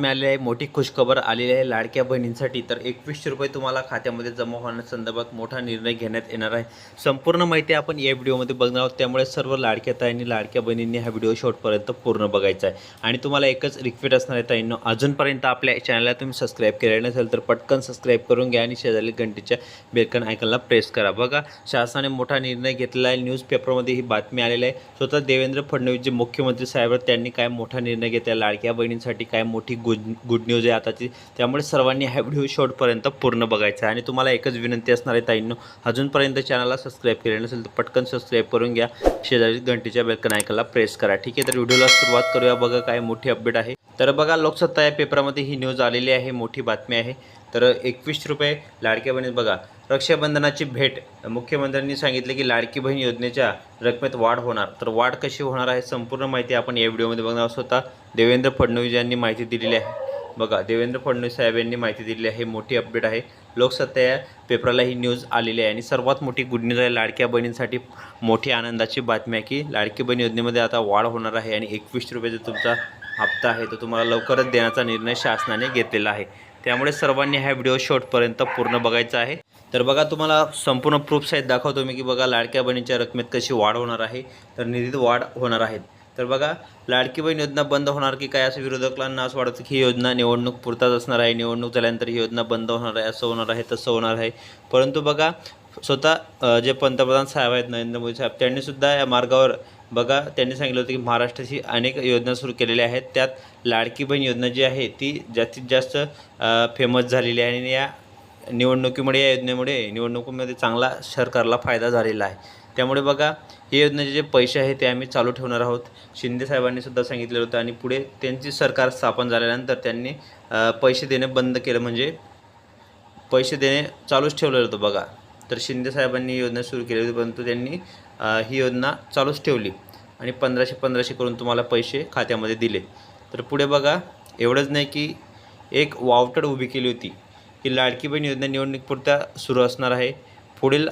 मिळालेली आहे. मोठी खुशखबर आलेली आहे लाडक्या बहिणींसाठी. तर एकवीसशे रुपये तुम्हाला खात्यामध्ये जमा होण्यासंदर्भात मोठा निर्णय घेण्यात येणार आहे. संपूर्ण माहिती आपण या व्हिडिओमध्ये बघणार आहोत. त्यामुळे सर्व लाडक्या ताईंनी लाडक्या बहिणींनी हा व्हिडिओ शेवटपर्यंत पूर्ण बघायचा आहे. आणि तुम्हाला एकच रिक्वेस्ट असणार आहे ताईंनो अजूनपर्यंत आपल्या चॅनलला तुम्ही सबस्क्राईब केलेलं नसेल तर पटकन सबस्क्राईब करून घ्या आणि शेजारी घंटीच्या बेलकन आयकनला प्रेस करा. बघा शासनाने मोठा निर्णय घेतलेला आहे. न्यूजपेपरमध्ये ही बातमी आलेली आहे. स्वतः देवेंद्र फडणवीस जे मुख्यमंत्री साहेब त्यांनी काय मोठा निर्णय घेतला लाडक्या बहिणींसाठी काय मोठी गुड गुड न्यूज आहे आताची. त्यामुळे सर्वांनी हा व्हिडिओ शॉर्टपर्यंत पूर्ण बघायचा आहे. आणि तुम्हाला एकच विनंती असणार आहे ताईंनो अजूनपर्यंत चॅनलला सबस्क्राईब केले नसेल तर पटकन सबस्क्राईब करून घ्या. शेजारी घंटीच्या बेलकन आयकनला प्रेस करा. ठीक आहे तर व्हिडिओला सुरुवात करूया. बघा काय मोठी अपडेट आहे. तर बघा लोकसत्ता या पेपरामध्ये ही न्यूज आलेली आहे मोठी बातमी आहे. तर एकवीस रुपये लाडक्या बहिणीत बघा रक्षाबंधनाची भेट. मुख्यमंत्र्यांनी सांगितले की लाडकी बहीण योजनेच्या रकमेत वाढ होणार. तर वाढ कशी होणार आहे संपूर्ण माहिती आपण या व्हिडिओमध्ये बघणार स्वतः देवेंद्र फडणवीस यांनी माहिती दिलेली आहे. बघा देवेंद्र फडणवीस साहेब यांनी माहिती दिलेली आहे. मोठी अपडेट आहे. लोकसत्ता या पेपरला ही न्यूज आलेली आहे. आणि सर्वात मोठी गुड न्यूज आहे लाडक्या बहिणींसाठी. मोठी आनंदाची बातमी आहे की लाडकी बहीण योजनेमध्ये आता वाढ होणार आहे. आणि एकवीस रुपयाचा तुमचा हप्ता आहे तो तुम्हाला लवकरच देण्याचा निर्णय शासनाने घेतलेला आहे. त्यामुळे सर्वांनी हा व्हिडिओ शॉर्टपर्यंत पूर्ण बघायचा आहे. तर बघा तुम्हाला संपूर्ण प्रूफ आहेत दाखवतो मी की बघा लाडक्या बहिणीच्या रकमेत कशी वाढ होणार आहे. तर निधीत वाढ होणार आहेत तर बघा लाडकी बहीण योजना बंद होणार की काय असं विरोधकांना असं वाटतं की ही योजना निवडणूक पुरताच असणार आहे निवडणूक झाल्यानंतर ही योजना बंद होणार आहे असं होणार आहे तसं होणार आहे. परंतु बघा स्वतः जे पंतप्रधान साहेब आहेत नरेंद्र मोदी साहेब त्यांनीसुद्धा या मार्गावर बघा त्यांनी सांगितलं होतं की महाराष्ट्राची अनेक योजना सुरू केलेल्या आहेत. त्यात लाडकी बहीण योजना जी आहे ती जास्तीत जास्त फेमस झालेली आहे. आणि या निवडणुकीमुळे या योजनेमुळे निवडणुकीमध्ये चांगला सरकारला फायदा झालेला आहे. त्यामुळे बघा ही योजनेचे जे पैसे आहे ते आम्ही चालू ठेवणार आहोत. शिंदे साहेबांनी सुद्धा सांगितलेलं होतं. आणि पुढे त्यांची सरकार स्थापन झाल्यानंतर त्यांनी पैसे देणे बंद केलं. म्हणजे पैसे देणे चालूच ठेवलेलं होतं बघा. तर शिंदे साहेबांनी योजना सुरू केली होती परंतु त्यांनी ही योजना चालूच ठेवली आणि पंधराशे पंधराशे करून तुम्हाला पैसे खात्यामध्ये दिले. तर पुढे बघा एवढंच नाही की एक वावटड उभी केली होती. की लाडकी बहीण योजना निवडणुकीपुरत्या सुरू असणार आहे. पुढील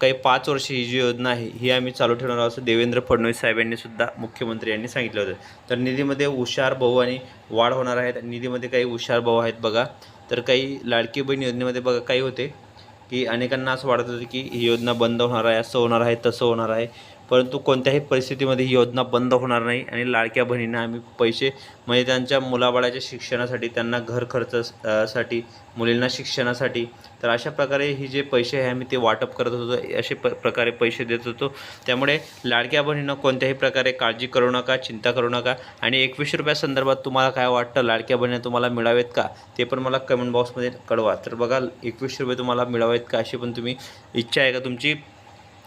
काही पाच वर्ष ही जी योजना आहे ही आम्ही चालू ठेवणार आहोत असं देवेंद्र फडणवीस साहेबांनी सुद्धा मुख्यमंत्री यांनी सांगितलं होतं. तर निधीमध्ये हुशार भाऊ आणि वाढ होणार आहेत. निधीमध्ये काही हुशार भाऊ आहेत बघा. तर काही लाडकी बहीण योजनेमध्ये बघा काही होते. की अनेकांना असं वाटत होतं की ही योजना बंद होणार आहे असं होणार आहे तसं होणार आहे. परंतु कोणत्याही परिस्थितीमध्ये ही योजना बंद होणार नाही आणि लाडक्या बहिणींना आम्ही पैसे म्हणजे त्यांच्या मुलाबाळाच्या शिक्षणासाठी त्यांना घर खर्च साठी मुलींना शिक्षणासाठी तर अशा प्रकारे ही जे पैसे आहे आम्ही ते वाटप करत होतो असे प प्रकारे पैसे देत होतो. त्यामुळे लाडक्या बहिणींना कोणत्याही प्रकारे काळजी करू नका चिंता करू नका. आणि एकवीसशे रुपयासंदर्भात तुम्हाला काय वाटतं? लाडक्या बहिणी तुम्हाला मिळावेत का? ते पण मला कमेंट बॉक्समध्ये कळवा. तर बघा एकवीसशे रुपये तुम्हाला मिळावेत का अशी पण तुम्ही इच्छा आहे का? तुमची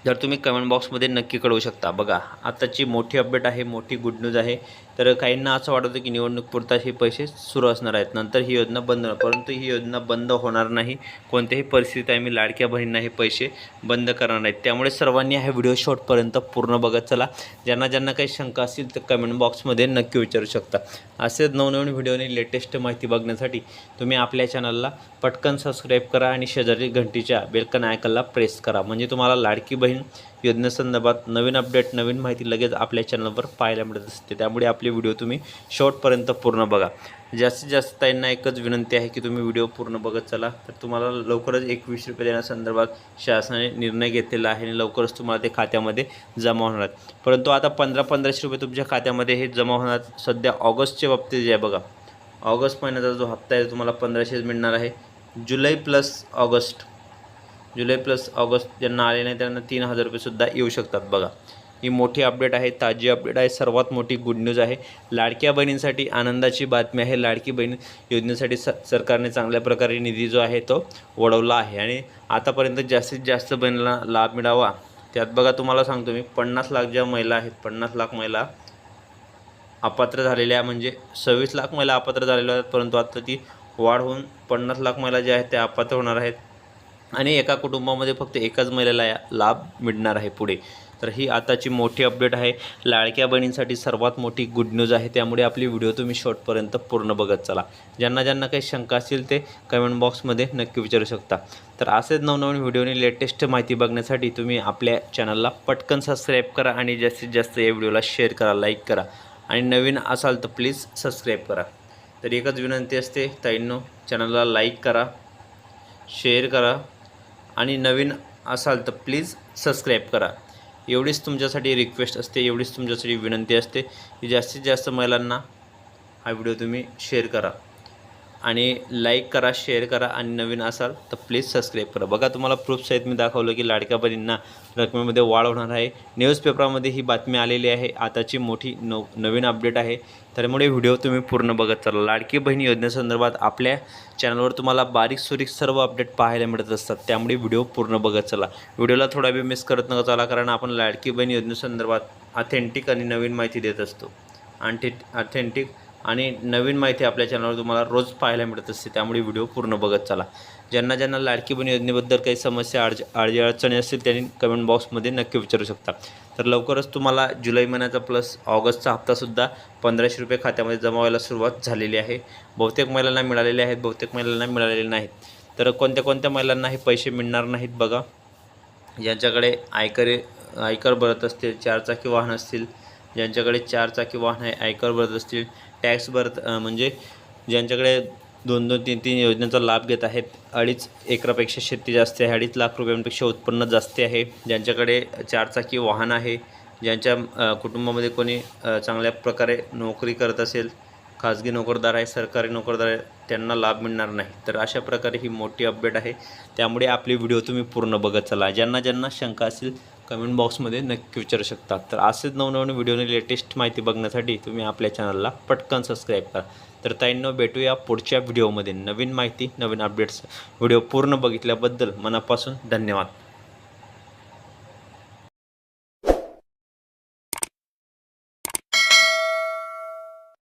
जर तुम्ही कमेंट बॉक्समध्ये नक्की कळवू शकता. बघा आत्ताची मोठी अपडेट आहे मोठी गुड न्यूज आहे. तर काहींना असं वाटतं की निवडणूक पुरता हे पैसे सुरू असणार आहेत. नंतर ही योजना बंद परंतु ही योजना बंद होणार नाही. कोणत्याही परिस्थितीत आम्ही लाडक्या बहिणींना हे पैसे बंद करणार नाहीत त्यामुळे सर्वांनी हा व्हिडिओ शॉर्टपर्यंत पूर्ण बघत चला. ज्यांना ज्यांना काही शंका असतील तर कमेंट बॉक्समध्ये नक्की विचारू शकता. असेच नवनवीन व्हिडिओने लेटेस्ट माहिती बघण्यासाठी तुम्ही आपल्या चॅनलला पटकन सबस्क्राईब करा आणि शेजारी घंटीच्या बेलकन आयकनला प्रेस करा. म्हणजे तुम्हाला लाडकी बहीण योजनेसंदर्भात नवीन अपडेट नवीन माहिती लगेच आपल्या चॅनलवर पाहायला मिळत असते. त्यामुळे आपले व्हिडिओ तुम्ही शेवटपर्यंत पूर्ण बघा. जास्तीत जास्त त्यांना एकच विनंती आहे की तुम्ही व्हिडिओ पूर्ण बघत चला. तर तुम्हाला लवकरच एकवीस रुपये देण्यासंदर्भात शासनाने निर्णय घेतलेला आहे आणि लवकरच तुम्हाला ते खात्यामध्ये जमा होणार आहेत. परंतु आता पंधरा पंधराशे रुपये तुमच्या खात्यामध्ये हे जमा होणार सध्या ऑगस्टच्या बाबतीत जे आहे बघा. ऑगस्ट महिन्याचा जो हप्ता आहे तुम्हाला पंधराशेच मिळणार आहे. जुलै प्लस ऑगस्ट. जुलै प्लस ऑगस्ट ज्यांना आले नाही त्यांना तीन हजार रुपयेसुद्धा येऊ शकतात बघा. ही मोठी अपडेट आहे ताजी अपडेट आहे सर्वात मोठी गुड न्यूज आहे. लाडक्या बहिणींसाठी आनंदाची बातमी आहे. लाडकी बहीण योजनेसाठी स सरकारने चांगल्या प्रकारे निधी जो आहे तो वळवला आहे. आणि आतापर्यंत जास्तीत जास्त बहिणीला लाभ मिळावा त्यात बघा तुम्हाला सांगतो मी पन्नास लाख ज्या महिला आहेत पन्नास लाख महिला अपात्र झालेल्या म्हणजे सव्वीस लाख महिला अपात्र झालेल्या आहेत परंतु आता ती वाढ होऊन पन्नास लाख महिला ज्या आहेत त्या अपात्र होणार आहेत. आणि एका कुटुंबामध्ये फक्त एकाच महिलेला या लाभ मिळणार आहे पुढे. तर ही आताची मोठी अपडेट आहे. लाडक्या बहिणींसाठी सर्वात मोठी गुड न्यूज आहे. त्यामुळे आपली व्हिडिओ तुम्ही शॉर्टपर्यंत पूर्ण बघत चला. ज्यांना ज्यांना काही शंका असतील ते कमेंट बॉक्समध्ये नक्की विचारू शकता. तर असेच नवनवीन व्हिडिओने लेटेस्ट माहिती बघण्यासाठी तुम्ही आपल्या चॅनलला पटकन सबस्क्राईब करा आणि जास्तीत जास्त या व्हिडिओला शेअर करा लाईक करा. आणि नवीन असाल तर प्लीज सबस्क्राईब करा. तर एकच विनंती असते ताईंनो चॅनलला लाईक करा शेअर करा. आणि नवीन असाल तर प्लीज सबस्क्राईब करा. एवढीच तुमच्यासाठी रिक्वेस्ट असते एवढीच तुमच्यासाठी विनंती असते की जास्तीत जास्त महिलांना हा व्हिडिओ तुम्ही शेअर करा. आणि लाईक करा शेअर करा आणि नवीन असाल तर प्लीज सबस्क्राईब करा. बघा तुम्हाला प्रूफ सहित मी दाखवलं की लाडक्या बहिणींना रकमेमध्ये वाढ होणार आहे. न्यूजपेपरामध्ये ही बातमी आलेली आहे. आताची मोठी न नवीन अपडेट आहे. त्यामुळे व्हिडिओ तुम्ही पूर्ण बघत चला. लाडकी बहीण योजनेसंदर्भात आपल्या चॅनलवर तुम्हाला बारीक सुरीक सर्व अपडेट पाहायला मिळत असतात. त्यामुळे व्हिडिओ पूर्ण बघत चला. व्हिडिओला थोडा वेळ मिस करत नका चला कारण आपण लाडकी बहीण योजनेसंदर्भात ऑथेंटिक आणि नवीन माहिती देत असतो. आणि ऑथेंटिक आणि नवीन माहिती आपल्या चॅनलवर तुम्हाला रोज पाहायला मिळत असते त्यामुळे व्हिडिओ पूर्ण बघत चला. ज्यांना ज्यांना लाडकी बहीण योजनेबद्दल काही समस्या अडज अडजी अडचणी असतील त्यांनी कमेंट बॉक्समध्ये नक्की विचारू शकता. तर लवकरच तुम्हाला जुलै महिन्याचा प्लस ऑगस्टचा हप्तासुद्धा पंधराशे रुपये खात्यामध्ये जमा व्हायला सुरुवात झालेली आहे. बहुतेक महिलांना मिळालेले आहेत बहुतेक महिलांना मिळालेले नाहीत. तर कोणत्या कोणत्या महिलांना हे पैसे मिळणार नाहीत बघा. ज्यांच्याकडे आयकर आयकर भरत असतील चारचाकी वाहन असतील ज्यांच्याकडे चारचाकी वाहन आहे आयकर भरत असतील टॅक्स भरत म्हणजे ज्यांच्याकडे दोन दोन तीन तीन योजनेचा लाभ घेत आहेत अडीच एकरापेक्षा शेती जास्त आहे अडीच लाख रुपयांपेक्षा उत्पन्न जास्त आहे ज्यांच्याकडे चारचाकी वाहन आहे ज्यांच्या कुटुंबामध्ये कोणी चांगल्या प्रकारे नोकरी करत असेल खाजगी नोकरदार आहे सरकारी नोकरदार आहे त्यांना लाभ मिळणार नाही. तर अशा प्रकारे ही मोठी अपडेट आहे. त्यामुळे आपली व्हिडिओ तुम्ही पूर्ण बघत चला. ज्यांना ज्यांना शंका असेल कमेंट बॉक्समध्ये नक्की विचारू शकता. तर असेच नवनवीन व्हिडिओने लेटेस्ट माहिती बघण्यासाठी तुम्ही आपल्या चॅनलला पटकन सबस्क्राईब करा. तर ताईंनो भेटूया पुढच्या व्हिडिओमध्ये. नवीन माहिती नवीन अपडेट्स व्हिडिओ पूर्ण बघितल्याबद्दल मनापासून धन्यवाद.